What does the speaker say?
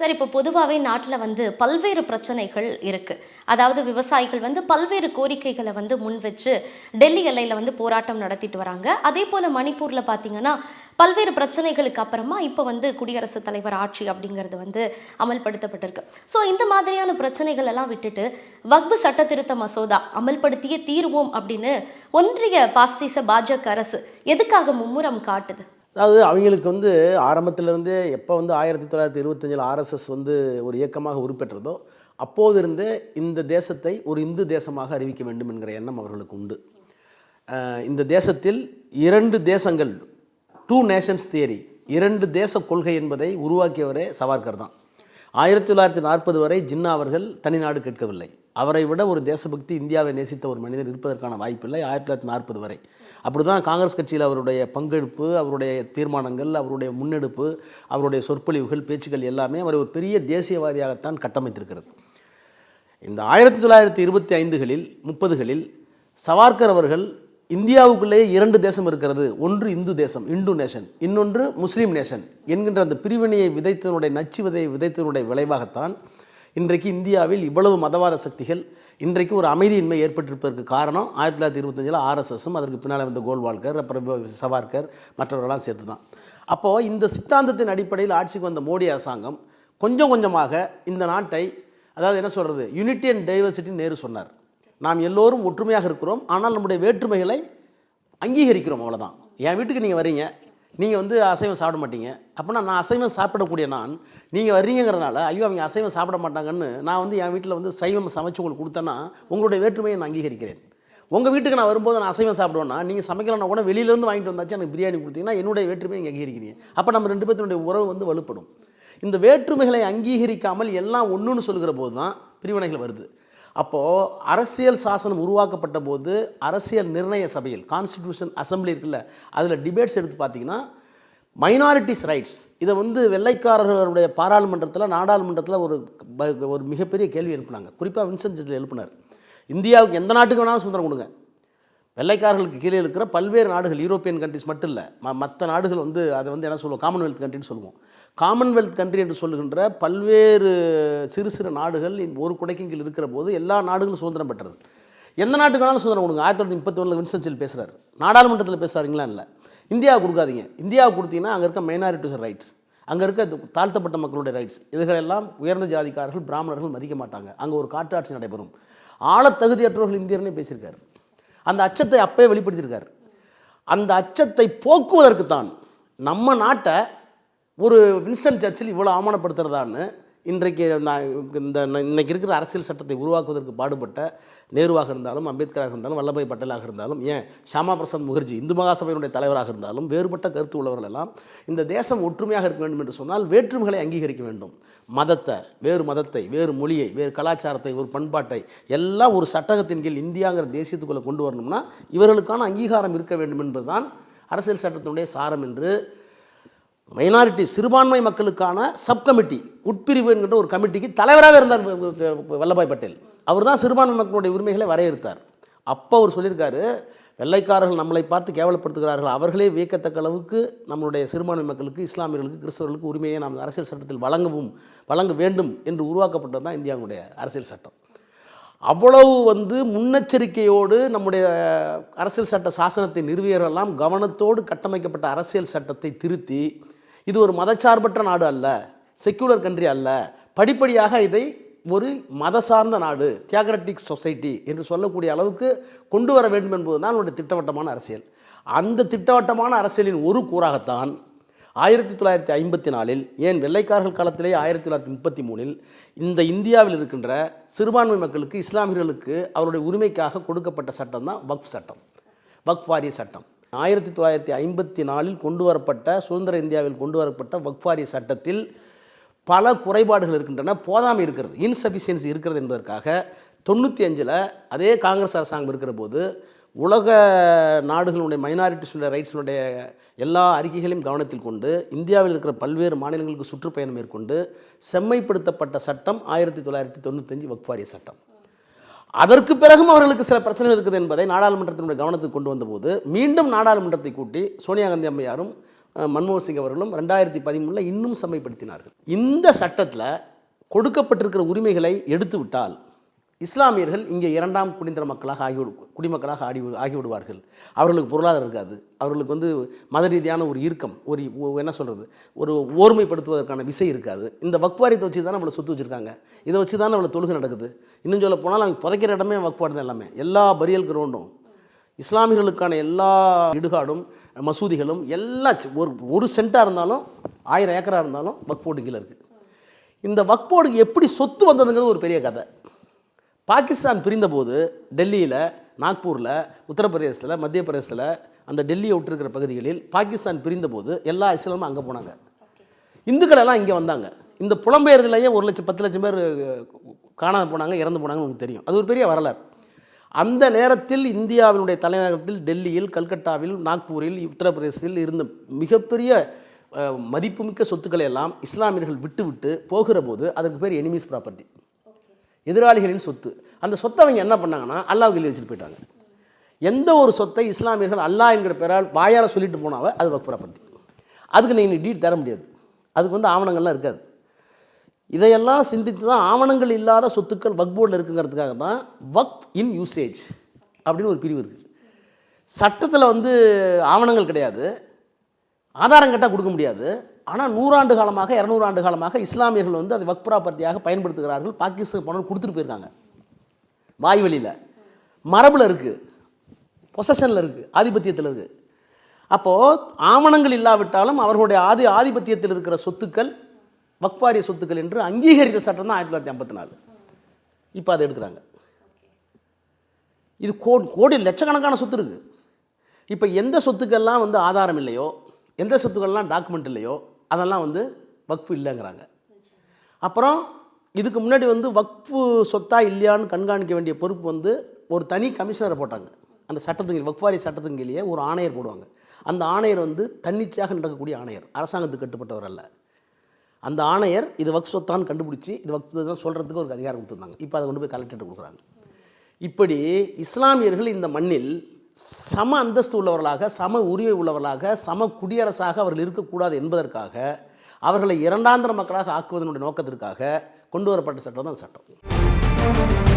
Sir இப்போ பொதுவாகவே நாட்டில் வந்து பல்வேறு பிரச்சனைகள் இருக்குது அதாவது விவசாயிகள் வந்து பல்வேறு கோரிக்கைகளை வந்து முன் வச்சு டெல்லி எல்லையில் வந்து போராட்டம் நடத்திட்டு வராங்க. அதே போல் மணிப்பூரில் பார்த்தீங்கன்னா பல்வேறு பிரச்சனைகளுக்கு அப்புறமா இப்போ வந்து குடியரசுத் தலைவர் ஆட்சி அப்படிங்கிறது வந்து அமல்படுத்தப்பட்டிருக்கு. ஸோ இந்த மாதிரியான பிரச்சனைகள் எல்லாம் விட்டுட்டு வக்பு சட்ட திருத்த மசோதா அமல்படுத்திய தீர்வோம் அப்படின்னு ஒன்றிய பாஸ்திச பாஜக அரசு எதுக்காக மும்முரம் காட்டுது? அதாவது அவங்களுக்கு வந்து ஆரம்பத்திலேருந்து எப்போ வந்து ஆயிரத்தி தொள்ளாயிரத்தி இருபத்தஞ்சில் ஆர்எஸ்எஸ் வந்து ஒரு இயக்கமாக உருப்பெற்றதோ அப்போதிருந்தே இந்த தேசத்தை ஒரு இந்து தேசமாக அறிவிக்க வேண்டும் என்கிற எண்ணம் அவர்களுக்கு உண்டு. இந்த தேசத்தில் இரண்டு தேசங்கள் டூ நேஷன்ஸ் தியரி இரண்டு தேச கொள்கை என்பதை உருவாக்கியவரே சவார்கர் தான் ஆயிரத்தி தொள்ளாயிரத்தி நாற்பது வரை ஜின்னா அவர்கள் தனிநாடு கேட்கவில்லை. அவரை விட ஒரு தேசபக்தி இந்தியாவை நேசித்த ஒரு மனிதர் இருப்பதற்கான வாய்ப்பில்லை ஆயிரத்தி தொள்ளாயிரத்தி நாற்பது வரை. அப்படி தான் காங்கிரஸ் கட்சியில் அவருடைய பங்கெடுப்பு அவருடைய தீர்மானங்கள் அவருடைய முன்னெடுப்பு அவருடைய சொற்பொழிவுகள் பேச்சுக்கள் எல்லாமே அவரை ஒரு பெரிய தேசியவாதியாகத்தான் கட்டமைத்திருக்கிறது. இந்த ஆயிரத்தி தொள்ளாயிரத்தி இருபத்தி ஐந்துகளில் முப்பதுகளில் சவார்கர் அவர்கள் இந்தியாவுக்குள்ளேயே இரண்டு தேசம் இருக்கிறது. ஒன்று இந்து தேசம் இந்து நேஷன் இன்னொன்று முஸ்லீம் நேஷன் என்கின்ற அந்த பிரிவினையை விதைத்தனுடைய நச்சு விதையை விதைத்தனுடைய விளைவாகத்தான் இன்றைக்கு இந்தியாவில் இவ்வளவு மதவாத சக்திகள் இன்றைக்கு ஒரு அமைதியின்மை ஏற்பட்டிருப்பதற்கு காரணம் ஆயிரத்தி தொள்ளாயிரத்தி இருபத்தஞ்சில் ஆர்எஸ்எஸும் அதற்கு பின்னால் வந்த கோல்வால்கர் அப்புறம் சவார்கர் மற்றவர்களெல்லாம் சேர்த்து தான் அப்போது இந்த சித்தாந்தத்தின் அடிப்படையில் ஆட்சிக்கு வந்த மோடி அரசாங்கம் கொஞ்சம் கொஞ்சமாக இந்த நாட்டை அதாவது என்ன சொல்கிறது யூனிட்டி அண்ட் டைவர்சிட்டின்னு நேரு சொன்னார். நாம் எல்லோரும் ஒற்றுமையாக இருக்கிறோம் ஆனால் நம்முடைய வேற்றுமைகளை அங்கீகரிக்கிறோம் அவ்வளோதான் என் வீட்டுக்கு நீங்கள் வரீங்க நீங்கள் வந்து அசைவம் சாப்பிட மாட்டீங்க. அப்படின்னா நான் அசைவம் சாப்பிடக்கூடிய நான் நீங்கள் வர்றீங்கிறதுனால ஐயோ அவங்க அசைவம் சாப்பிட மாட்டாங்கன்னு நான் வந்து என் வீட்டில் வந்து சைவம் சமைச்சு உங்களுக்கு கொடுத்தேன்னா உங்களுடைய வேற்றுமையை நான் அங்கீகரிக்கிறேன். உங்கள் வீட்டுக்கு நான் வரும்போது நான் அசைவம் சாப்பிடுவேன்னா நீங்கள் சமைக்கலன்னா கூட வெளியிலேருந்து வாங்கிட்டு வந்தாச்சு எனக்கு பிரியாணி கொடுத்தீங்கன்னா என்னுடைய வேற்றுமையை நீங்கள் அங்கீகரிக்கிறீங்க. அப்போ நம்ம ரெண்டு பேர்த்தினுடைய உறவு வந்து வலுப்படும். இந்த வேற்றுமைகளை அங்கீகரிக்காமல் எல்லாம் ஒன்றுன்னு சொல்லுகிற போது தான் பிரிவினைகள் வருது. அப்போது அரசியல் சாசனம் உருவாக்கப்பட்ட போது அரசியல் நிர்ணய சபையில் கான்ஸ்டிடியூஷன் அசம்பிளி இருக்குல்ல அதில் டிபேட்ஸ் எடுத்து பார்த்தீங்கன்னா மைனாரிட்டிஸ் ரைட்ஸ் இதை வந்து வெள்ளைக்காரர்களுடைய பாராளுமன்றத்தில் நாடாளுமன்றத்தில் ஒரு ஒரு மிகப்பெரிய கேள்வி எழுப்புனாங்க. குறிப்பாக வின்சென்ட் சர்ச்சில் எழுப்பினார். இந்தியாவுக்கு எந்த நாட்டுக்கு வேணாலும் சுதந்திரம் கொடுங்க. வெள்ளைக்காரர்களுக்கு கீழே இருக்கிற பல்வேறு நாடுகள் யூரோப்பியன் கண்ட்ரிஸ் மட்டும் இல்லை ம மற்ற நாடுகள் வந்து அதை வந்து என்ன சொல்லுவோம் காமன்வெல்த் கண்ட்ரின்னு சொல்லுவோம். காமன்வெல்த் கண்ட்ரி என்று சொல்லுகின்ற பல்வேறு சிறு சிறு நாடுகள் இந்த ஒரு குடைக்கும் கீழ் இருக்கிற போது எல்லா நாடுகளும் சுதந்திரம் பெற்றது. எந்த நாட்டுக்கு வேணாலும் சுதந்திரம் கொடுங்க. ஆயிரத்தி தொள்ளாயிரத்தி முப்பத்தி ஒன்றில் வின்சென்ட் பேசுகிறார் நாடாளுமன்றத்தில் பேசுகிறாருங்களா இல்லை? இந்தியா கொடுக்காதீங்க. இந்தியா கொடுத்தீங்கன்னா அங்கே இருக்க மைனாரிட்டிஸ் ரைட் அங்கே இருக்க தாழ்த்தப்பட்ட மக்களுடைய ரைட்ஸ் இதுகளெல்லாம் உயர்ந்த ஜாதிக்காரர்கள் பிராமணர்கள் மதிக்க மாட்டாங்க. அங்கே ஒரு காற்றாட்சி நடைபெறும். ஆழத்தகுதியற்றவர்கள் இந்தியர்னே பேசியிருக்காரு. அந்த அச்சத்தை அப்பவே வெளிப்படுத்தியிருக்காரு. அந்த அச்சத்தை போக்குவதற்கு தான் நம்ம நாட்டை ஒரு வின்ஸ்டன் சர்ச்சில் இவ்வளோ அவமானப்படுத்துறதான்னு இன்றைக்கு நான் இந்த இன்னைக்கு இருக்கிற அரசியல் சட்டத்தை உருவாக்குவதற்கு பாடுபட்ட நேருவாக இருந்தாலும் அம்பேத்கராக இருந்தாலும் வல்லபாய் பட்டேலாக இருந்தாலும் ஏன் ஷியாமா பிரசாத் முகர்ஜி இந்து மகாசபையினுடைய தலைவராக இருந்தாலும் வேறுபட்ட கருத்து உள்ளவர்கள் எல்லாம் இந்த தேசம் ஒற்றுமையாக இருக்க வேண்டும் என்று சொன்னால் வேற்றுமைகளை அங்கீகரிக்க வேண்டும். மதத்தை வேறு மதத்தை வேறு மொழியை வேறு கலாச்சாரத்தை ஒரு பண்பாட்டை எல்லாம் ஒரு சட்டகத்தின் கீழ் இந்தியாங்கிற தேசியத்துக்குள்ளே கொண்டு வரணும்னா இவர்களுக்கான அங்கீகாரம் இருக்க வேண்டும் என்பதுதான் அரசியல் சட்டத்தினுடைய சாரம் என்று மைனாரிட்டி சிறுபான்மை மக்களுக்கான சப் கமிட்டி உட்பிரிவு என்கின்ற ஒரு கமிட்டிக்கு தலைவராக இருந்தார் வல்லபாய் பட்டேல். அவர் தான் சிறுபான்மை மக்களுடைய உரிமைகளை வரையறுத்தார். அப்போ அவர் சொல்லியிருக்காரு வெள்ளைக்காரர்கள் நம்மளை பார்த்து கேவலப்படுத்துகிறார்கள். அவர்களே வியக்கத்தக்க அளவுக்கு நம்மளுடைய சிறுபான்மை மக்களுக்கு இஸ்லாமியர்களுக்கு கிறிஸ்தவர்களுக்கு உரிமையை நாம் அரசியல் சட்டத்தில் வழங்கவும் வழங்க வேண்டும் என்று உருவாக்கப்பட்டது தான் இந்தியாவுடைய அரசியல் சட்டம். அவ்வளவு வந்து முன்னெச்சரிக்கையோடு நம்முடைய அரசியல் சட்ட சாசனத்தை நிறுவியரெல்லாம் கவனத்தோடு கட்டமைக்கப்பட்ட அரசியல் சட்டத்தை திருத்தி இது ஒரு மதச்சார்பற்ற நாடு அல்ல செக்யூலர் கண்ட்ரி அல்ல. படிப்படியாக இதை ஒரு மத சார்ந்த நாடு தியாகரட்டிக் சொசைட்டி என்று சொல்லக்கூடிய அளவுக்கு கொண்டு வர வேண்டும் என்பதுதான் அவருடைய திட்டவட்டமான அரசியல். அந்த திட்டவட்டமான அரசியலின் ஒரு கூறாகத்தான் ஆயிரத்தி தொள்ளாயிரத்தி ஐம்பத்தி நாலில் ஏன் வெள்ளைக்காரர்கள் காலத்திலே ஆயிரத்தி தொள்ளாயிரத்தி முப்பத்தி மூணில் இந்த இந்தியாவில் இருக்கின்ற சிறுபான்மை மக்களுக்கு இஸ்லாமியர்களுக்கு அவருடைய உரிமைக்காக கொடுக்கப்பட்ட சட்டம் தான் வக்ஃப் சட்டம் வக்ஃப் வாரிய சட்டம். ஆயிரத்தி தொள்ளாயிரத்தி ஐம்பத்தி நாலில் கொண்டு வரப்பட்ட சுதந்திர இந்தியாவில் கொண்டு வரப்பட்ட வக்ஃபாரி சட்டத்தில் பல குறைபாடுகள் இருக்கின்றன. போதாமை இருக்கிறது இன்சஃபிஷியன்சி இருக்கிறது என்பதற்காக தொண்ணூற்றி அஞ்சில் அதே காங்கிரஸ் அரசாங்கம் இருக்கிற போது உலக நாடுகளுடைய மைனாரிட்டிஸுடைய ரைட்ஸுடைய எல்லா அறிக்கைகளையும் கவனத்தில் கொண்டு இந்தியாவில் இருக்கிற பல்வேறு மாநிலங்களுக்கு சுற்றுப்பயணம் மேற்கொண்டு செம்மைப்படுத்தப்பட்ட சட்டம் ஆயிரத்தி தொள்ளாயிரத்தி தொண்ணூத்தஞ்சு வக்ஃபாரிய சட்டம். அதற்கு பிறகும் அவர்களுக்கு சில பிரச்சனைகள் இருக்குது என்பதை நாடாளுமன்றத்தினுடைய கவனத்துக்கு கொண்டு வந்தபோது மீண்டும் நாடாளுமன்றத்தை கூட்டி சோனியா காந்தி அம்மையாரும் மன்மோகன் சிங் அவர்களும் ரெண்டாயிரத்தி பதிமூணில் இன்னும் செம்மைப்படுத்தினார்கள். இந்த சட்டத்தில் கொடுக்கப்பட்டிருக்கிற உரிமைகளை எடுத்துவிட்டால் இஸ்லாமியர்கள் இங்கே இரண்டாம் குடிந்தர மக்களாக ஆகிவிடு குடிமக்களாக ஆடி ஆகிவிடுவார்கள். அவர்களுக்கு பொருளாதாரம் இருக்காது. அவர்களுக்கு வந்து மத ரீதியான ஒரு இறுக்கம் ஒரு என்ன சொல்கிறது ஒரு ஓர்மைப்படுத்துவதற்கான விசை இருக்காது. இந்த வக்வாரியத்தை வச்சு தானே நம்மளை சொத்து வச்சுருக்காங்க. இதை வச்சு தானே நம்மளை தொழுகை நடக்குது. இன்னும் சொல்ல போனால் அவங்க புதைக்கிற இடமே வக்வாடு தான் எல்லாமே. எல்லா பரியல் கிரௌண்டும் இஸ்லாமியர்களுக்கான எல்லா இடுகாடும் மசூதிகளும் எல்லா ஒரு ஒரு சென்ட்டாக இருந்தாலும் ஆயிரம் ஏக்கராக இருந்தாலும் வக்போர்டு கீழே இருக்குது இந்த வக்போர்டுக்கு எப்படி சொத்து வந்ததுங்கிறது ஒரு பெரிய கதை. பாகிஸ்தான் பிரிந்தபோது டெல்லியில் நாக்பூரில் உத்தரப்பிரதேசத்தில் மத்திய பிரதேசத்தில் அந்த டெல்லியை விட்டுருக்கிற பகுதிகளில் பாகிஸ்தான் பிரிந்தபோது எல்லா இஸ்லாமும் அங்கே போனாங்க. இந்துக்கள் எல்லாம் இங்கே வந்தாங்க. இந்த புலம்பெயர்தலையே ஒரு லட்சம் பத்து லட்சம் பேர் காணாமல் போனாங்க இறந்து போனாங்கன்னு உங்களுக்கு தெரியும். அது ஒரு பெரிய வரலாறு. அந்த நேரத்தில் இந்தியாவினுடைய தலைநகரத்தில் டெல்லியில் கல்கட்டாவில் நாக்பூரில் உத்தரப்பிரதேசத்தில் இருந்த மிகப்பெரிய மதிப்புமிக்க சொத்துக்களை எல்லாம் இஸ்லாமியர்கள் விட்டுவிட்டு போகிற போது அதற்கு பேர் எனிமீஸ் ப்ராப்பர்ட்டி எதிராளிகளின் சொத்து. அந்த சொத்தை அவங்க என்ன பண்ணாங்கன்னா அல்லாஹ் எழுதி வச்சுட்டு போயிட்டாங்க. எந்த ஒரு சொத்தை இஸ்லாமியர்கள் அல்லாஹ் என்கிற பெயரால் வாயார சொல்லிட்டு போனாவ அது வக் ப்ராப்பர்ட்டி அதுக்கு நீங்கள் டீட் தர முடியாது. அதுக்கு வந்து ஆவணங்கள்லாம் இருக்காது. இதையெல்லாம் சிந்தித்து தான் ஆவணங்கள் இல்லாத சொத்துக்கள் வக் போர்டில் இருக்குங்கிறதுக்காக தான் வக் இன் யூசேஜ் அப்படின்னு ஒரு பிரிவு இருக்குது சட்டத்தில் வந்து ஆவணங்கள் கிடையாது. ஆதாரம் கேட்டால் கொடுக்க முடியாது. ஆனால் நூறாண்டு காலமாக இரநூறு ஆண்டு காலமாக இஸ்லாமியர்கள் வந்து அதை வக் ப்ராப்பர்ட்டியாக பயன்படுத்துகிறார்கள். பாகிஸ்தான் பணம் கொடுத்துட்டு போயிருக்காங்க. வாய்வெளியில் மரபில் இருக்குது பொசஷனில் இருக்குது ஆதிபத்தியத்தில் இருக்குது அப்போது ஆவணங்கள் இல்லாவிட்டாலும் அவர்களுடைய ஆதி ஆதிபத்தியத்தில் இருக்கிற சொத்துக்கள் வக்வாரிய சொத்துக்கள் என்று அங்கீகரித்த சட்டம் தான் ஆயிரத்தி தொள்ளாயிரத்தி ஐம்பத்தி நாலு. இப்போ அதை எடுக்கிறாங்க. இது கோடி கோடி லட்சக்கணக்கான சொத்து இருக்குது இப்போ எந்த சொத்துக்கள்லாம் வந்து ஆதாரம் இல்லையோ எந்த சொத்துக்கள்லாம் டாக்குமெண்ட் இல்லையோ அதெல்லாம் வந்து வக்ஃபு இல்லைங்கிறாங்க. அப்புறம் இதுக்கு முன்னாடி வந்து வக்ஃபு சொத்தா இல்லையான்னு கண்காணிக்க வேண்டிய பொறுப்பு வந்து ஒரு தனி கமிஷனரை போட்டாங்க. அந்த சட்டத்துக்கு வக்ஃபாரி சட்டத்துக்கு கீழே ஒரு ஆணையர் போடுவாங்க. அந்த ஆணையர் வந்து தன்னிச்சையாக நடக்கக்கூடிய ஆணையர். அரசாங்கத்துக்கு கட்டுப்பட்டவர் அல்ல. அந்த ஆணையர் இது வக்ஃப் சொத்தான்னு கண்டுபிடிச்சி இது வக்ஃப் சொல்கிறதுக்கு ஒரு அதிகாரம் கொடுத்துருந்தாங்க. இப்போ அதை கொண்டு போய் கலெக்டர்கிட்ட கொடுக்குறாங்க. இப்படி இஸ்லாமியர்கள் இந்த மண்ணில் சம அந்தஸ்து உள்ளவர்களாக சம உரிமை உள்ளவர்களாக சம குடியரசாக அவர்கள் இருக்கக்கூடாது என்பதற்காக அவர்களை இரண்டாந்திர மக்களாக ஆக்குவதனுடைய நோக்கத்திற்காக கொண்டு வரப்பட்ட சட்டம் தான் அந்த சட்டம்.